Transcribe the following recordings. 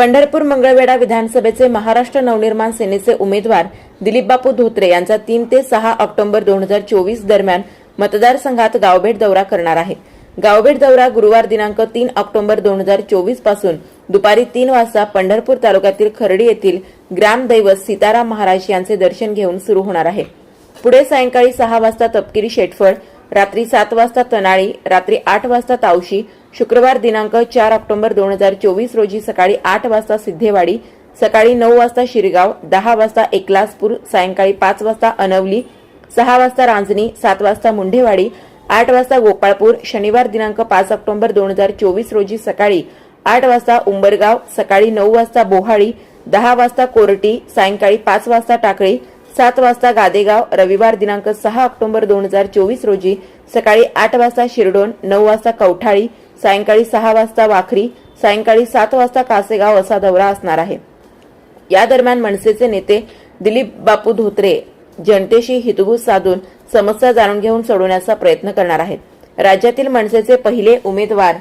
पंढरपूर मंगळवेढा विधानसभेचे महाराष्ट्र नवनिर्माण सेनेचे उमेदवार दिलीप बापू धोत्रे यांचा तीन ते सहा ऑक्टोबर दोन हजार चोवीस दरम्यान मतदारसंघात गावभेट दौरा करणार आहे. गावभेट दौरा गुरुवार दिनांक तीन ऑक्टोबर दोन हजार चोवीसपासून दुपारी तीन वाजता पंढरपूर तालुक्यातील खर्डी येथील ग्रामदैवत सीताराम महाराज यांचे दर्शन घेऊन सुरू होणार आहे. पुढे सायंकाळी सहा वाजता तपकिरी शेटफळ रात्री सात वाजता तनाळी रात्री आठ वाजता तावशी शुक्रवार दिनांक चार ऑक्टोबर दोन हजार चोवीस रोजी सकाळी आठ वाजता सिद्धेवाडी सकाळी नऊ वाजता शिरगाव दहा वाजता एकलासपूर सायंकाळी पाच वाजता अनवली सहा वाजता रांजणी सात वाजता मुंढेवाडी आठ वाजता गोपाळपूर शनिवार दिनांक पाच ऑक्टोबर दोन हजार चोवीस रोजी सकाळी आठ वाजता उंबरगाव सकाळी नऊ वाजता बोहाळी दहा वाजता कोरटी सायंकाळी पाच वाजता टाकळी सात वाजता गादेगाव रविवार दिनांक सहा ऑक्टोबर दोन हजार चोवीस रोजी सकाळी आठ वाजता शिरडोन नऊ वाजता कवठाळी सायंकाळी सहा वाजता वाखरी सायंकाळी सात वाजता कासेगाव असा दौरा असणार आहे. या दरम्यान मनसेचे नेते दिलीप बापू धोत्रे जनतेशी हितगुज साधून समस्या जाणून घेऊन सोडवण्याचा प्रयत्न करणार आहेत. राज्यातील मनसेचे पहिले उमेदवार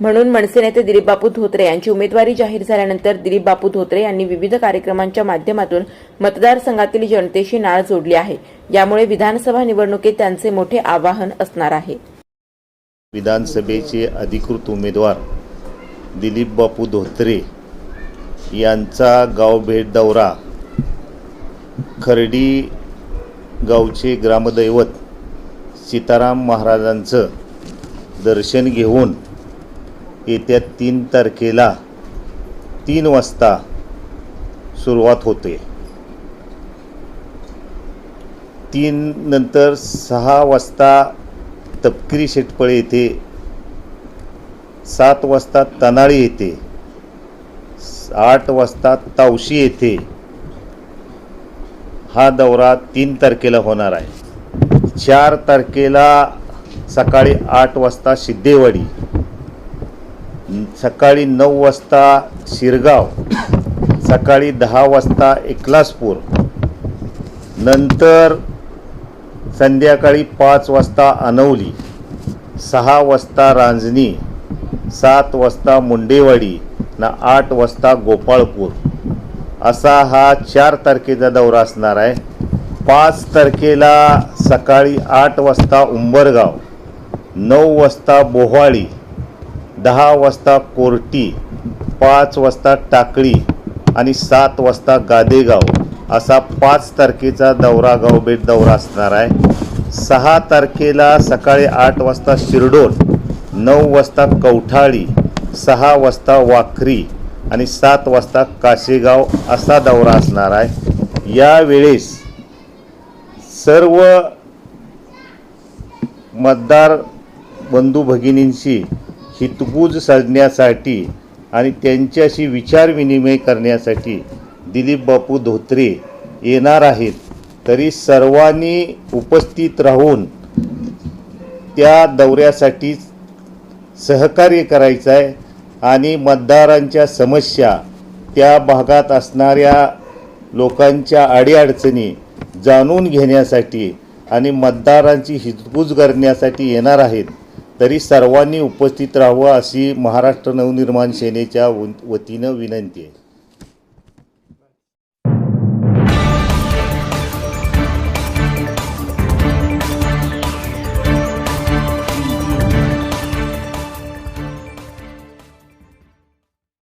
म्हणून मनसे नेते दिलीप बापू धोत्रे यांची उमेदवारी जाहीर झाल्यानंतर दिलीप बापू धोत्रे यांनी विविध कार्यक्रमांच्या माध्यमातून मतदारसंघातील जनतेशी नाळ जोडली आहे. यामुळे विधानसभा निवडणुकीत त्यांचे मोठे आवाहन असणार आहे. विधानसभेचे अधिकृत उमेदवार दिलीप बापू धोत्रे यांचा गाव भेट दौरा खर्डी गावचे ग्रामदैवत सीताराम महाराजांचं दर्शन घेऊन येत्या तीन तारखेला तीन वाजता सुरुवात होते. तीन नंतर सहा वाजता तपकिरी शेटपळे येथे सात वाजता तनाळी येथे आठ वाजता तावशी येथे हा दौरा तीन तारखेला होणार आहे. चार तारखेला सकाळी आठ वाजता सिद्धेवाडी सकाळी नऊ वाजता शिरगाव सकाळी दहा वाजता एकलासपूर नंतर संध्याकाळी पाच वाजता अनवली सहा वाजता रांजणी सात वाजता मुंडेवाडी ना आठ वाजता गोपाळपूर. असा हा चार तारखेचा दौरा असणार आहे. पाच तारखेला सकाळी आठ वाजता उंबरगाव नऊ वाजता बोहाळी दहा वाजता कोर्टी पाच वाजता टाकळी आणि सात वाजता गादेगाव असा पाच तारखेचा दौरा गावभेट दौरा असणार आहे. सहा तारखेला सकाळी आठ वाजता शिरडोल नऊ वाजता कवठाळी सहा वाजता वाखरी आणि सात वाजता काशेगाव असा दौरा असणार आहे. यावेळेस सर्व मतदार बंधू भगिनींशी हितगुज साधण्यासाठी आणि त्यांच्याशी विचारविनिमय करण्यासाठी दिलीप बापू धोत्रे येणार आहेत. तरी सर्वांनी उपस्थित राहून त्या दौऱ्यासाठी सहकार्य करायचं आहे आणि मतदारांच्या समस्या त्या भागात असणाऱ्या लोकांच्या अडीअडचणी जाणून घेण्यासाठी आणि मतदारांची हितगुज करण्यासाठी येणार आहेत. तरी सर्वांनी उपस्थित राहावं अशी महाराष्ट्र नवनिर्माण सेनेच्या व- वतीनं विनंती आहे.